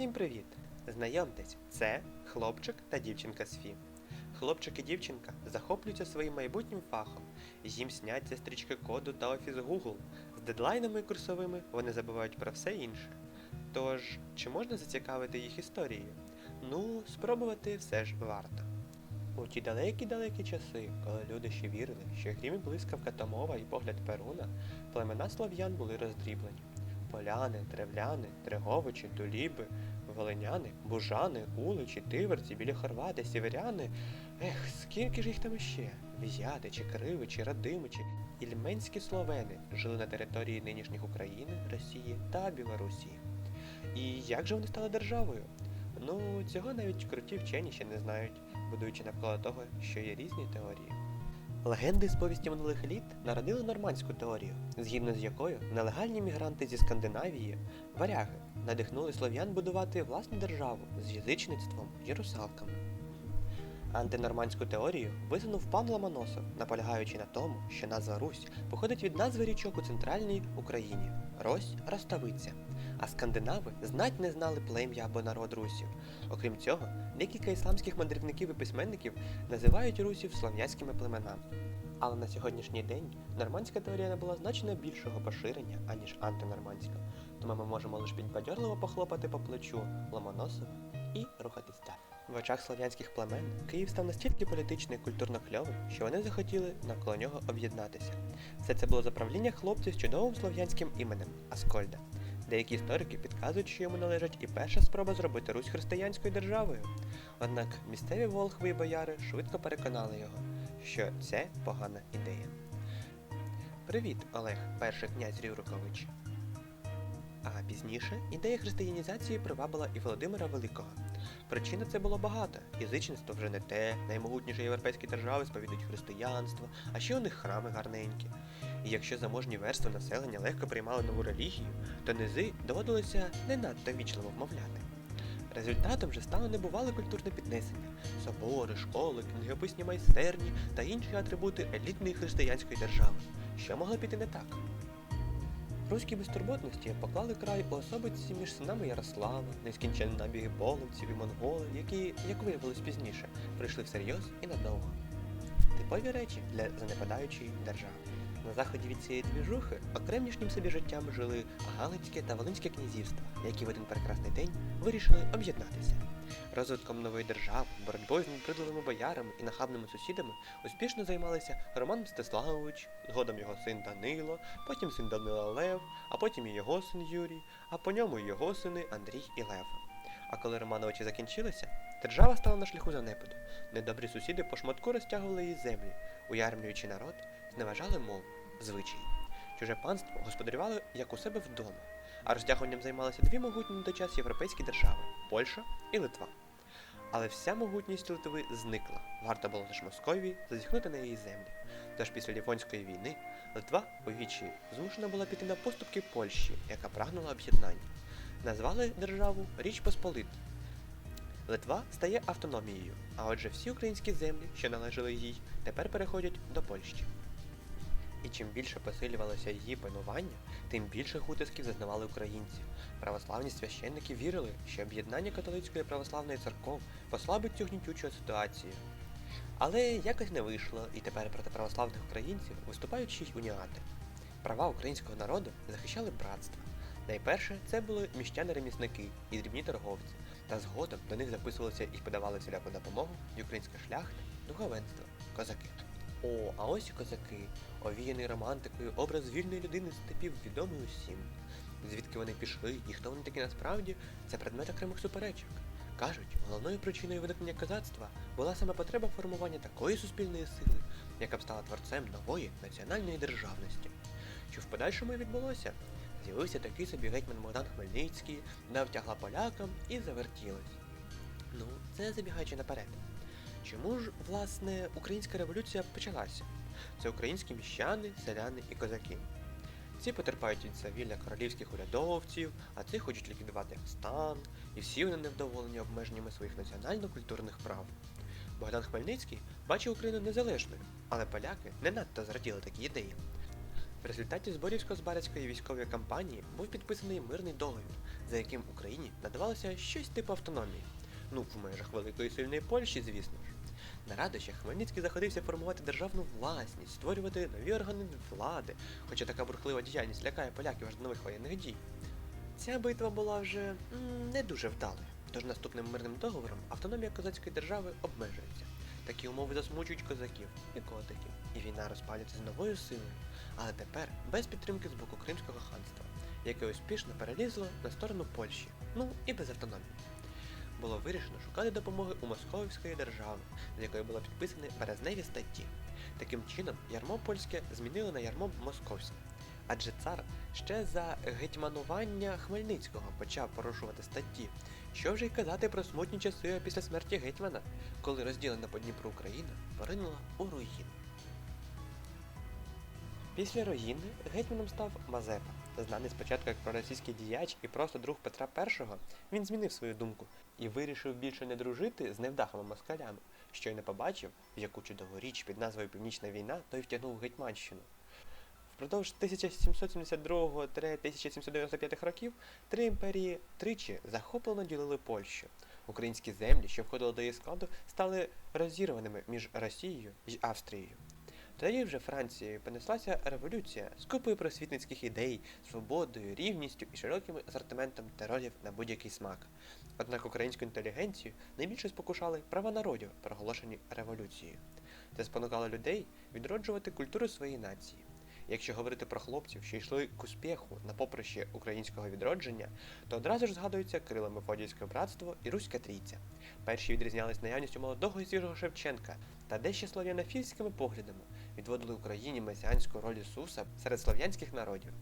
Всім привіт! Знайомтесь, це хлопчик та дівчинка Сфі. Хлопчик і дівчинка захоплюються своїм майбутнім фахом. Їм сняться стрічки коду та офіс Google. З дедлайнами курсовими вони забувають про все інше. Тож, чи можна зацікавити їх історією? Ну, спробувати все ж варто. У ті далекі-далекі часи, коли люди ще вірили, що грім і блискавка та мова і погляд Перуна, племена слов'ян були роздріблені. Поляни, древляни, триговичі, дуліби, волиняни, бужани, уличі, тиверці, білі хорвати, сіверяни. Ех, скільки ж їх там іще? Візятичі, кривичі, радимичі, ільменські словени жили на території нинішніх України, Росії та Білорусі. І як же вони стали державою? Ну, цього навіть круті вчені ще не знають, будуючи навколо того, що є різні теорії. Легенди з повісті минулих літ народили нормандську теорію, згідно з якою нелегальні мігранти зі Скандинавії, варяги, надихнули слов'ян будувати власну державу з язичництвом і русалками. Антинормандську теорію висунув пан Ломоносов, наполягаючи на тому, що назва Русь походить від назви річок у центральній Україні Рось Роставиця, а скандинави знать не знали плем'я або народ русів. Окрім цього, декілька ісламських мандрівників і письменників називають русів слов'янськими племенами. Але на сьогоднішній день нормандська теорія набула значно більшого поширення, аніж антинормандська, тому ми можемо лише підбадьорливо похлопати по плечу Ломоносова і рухатись далі. В очах слов'янських племен Київ став настільки політично і культурно кльовим, що вони захотіли навколо нього об'єднатися. Все це було за правління хлопців з чудовим слов'янським іменем Аскольда. Деякі історики підказують, що йому належить і перша спроба зробити Русь християнською державою. Однак місцеві волхви і бояри швидко переконали його, що це погана ідея. Привіт, Олег, перший князь Рюрикович. А пізніше ідея християнізації привабила і Володимира Великого. Причин це було багато. Язичництво вже не те, наймогутніші європейські держави сповідують християнство, а ще у них храми гарненькі. І якщо заможні верстви населення легко приймали нову релігію, то низи доводилося не надто вічливо вмовляти. Результатом же стало небувале культурне піднесення, собори, школи, книгописні майстерні та інші атрибути елітної християнської держави. Що могло піти не так? Руській безтурботності поклали край особиці між синами Ярослава, нескінченні набіги половців і монголів, які, як виявилось пізніше, прийшли всерйоз і надовго. Типові речі для занепадаючої держави. На заході від цієї двіжухи окремішнім собі життям жили Галицьке та Волинське князівства, які в один прекрасний день вирішили об'єднатися. Розвитком нової держави, боротьбою з небридливими боярами і нахабними сусідами успішно займалися Роман Мстиславович, згодом його син Данило, потім син Данила Лев, а потім і його син Юрій, а по ньому і його сини Андрій і Лев. А коли Романовичі закінчилися, держава стала на шляху занепаду. Недобрі сусіди по шматку розтягували її землі, уярмлюючи народ, зневажали мову, звичаї. Чуже панство господарювало як у себе вдома, а розтягуванням займалися дві могутні на той час європейські держави Польща і Литва. Але вся могутність Литви зникла, варто було лише Московії зазіхнути на її землі. Тож після Лівонської війни Литва у вічі змушена була піти на поступки Польщі, яка прагнула об'єднання. Назвали державу Річ Посполита. Литва стає автономією, а отже всі українські землі, що належали їй, тепер переходять до Польщі. І чим більше посилювалося її панування, тим більших утисків зазнавали українці. Православні священники вірили, що об'єднання католицької православної церков послабить цю гнітючу ситуацію. Але якось не вийшло, і тепер проти православних українців виступають шість уніати. Права українського народу захищали братства. Найперше це були міщани-ремісники і дрібні торговці, та згодом до них записувалися і подавали всіляку допомогу і українська шляхта, духовенство, козаки. О, а ось і козаки, овіяний романтикою, образ вільної людини степів відомий усім. Звідки вони пішли і хто вони такі насправді, це предмет окремих суперечок. Кажуть, головною причиною виникнення козацтва була саме потреба формування такої суспільної сили, яка б стала творцем нової національної державності. Що в подальшому і відбулося? З'явився такий собі гетьман Богдан Хмельницький, дав тягла полякам і завертілось. Ну, це забігаючи наперед. Чому ж, власне, українська революція почалася? Це українські міщани, селяни і козаки. Ці потерпають від завілля королівських урядовців, а ці хочуть ліквідувати стан, і всі вони невдоволені обмеженнями своїх національно-культурних прав. Богдан Хмельницький бачив Україну незалежною, але поляки не надто зраділи такі ідеї. В результаті Зборівсько-Збарецької військової кампанії був підписаний мирний договір, за яким Україні надавалося щось типу автономії. Ну, в межах великої сильної Польщі, звісно ж. На радощах Хмельницький заходився формувати державну власність, створювати нові органи влади, хоча така бурхлива діяльність лякає поляків аж до нових воєнних дій. Ця битва була вже не дуже вдалою, тож наступним мирним договором автономія козацької держави обмежується. Такі умови засмучують козаків і котиків, і війна розпалюється з новою силою, але тепер без підтримки з боку Кримського ханства, яке успішно перелізло на сторону Польщі, ну і без автономії. Було вирішено шукати допомоги у Московської держави, з якою були підписані березневі статті. Таким чином, ярмо польське змінили на ярмо московське. Адже цар ще за гетьманування Хмельницького почав порушувати статті. Що вже й казати про смутні часи після смерті гетьмана, коли розділена по Дніпру Україна поринула у руїну. Після руїни гетьманом став Мазепа. Знаний спочатку як проросійський діяч і просто друг Петра І, він змінив свою думку і вирішив більше не дружити з невдахами москалями, що й не побачив, в яку чудову річ під назвою Північна війна той втягнув Гетьманщину. Впродовж 1772-1795 років три імперії тричі захоплено ділили Польщу. Українські землі, що входили до її складу, стали розірваними між Росією і Австрією. Тоді вже Францією понеслася революція з купою просвітницьких ідей, свободою, рівністю і широким асортиментом терорів на будь-який смак. Однак українську інтелігенцію найбільше спокушали права народів, проголошені революцією. Це спонукало людей відроджувати культуру своєї нації. Якщо говорити про хлопців, що йшли к успіху на поприще українського відродження, то одразу ж згадується Кирило Мефодійське братство і Руська Трійця. Перші відрізнялись наявністю молодого і свіжого Шевченка та дещо слав'янофільськими поглядами, відводили Україні месіанську роль Ісуса серед слов'янських народів.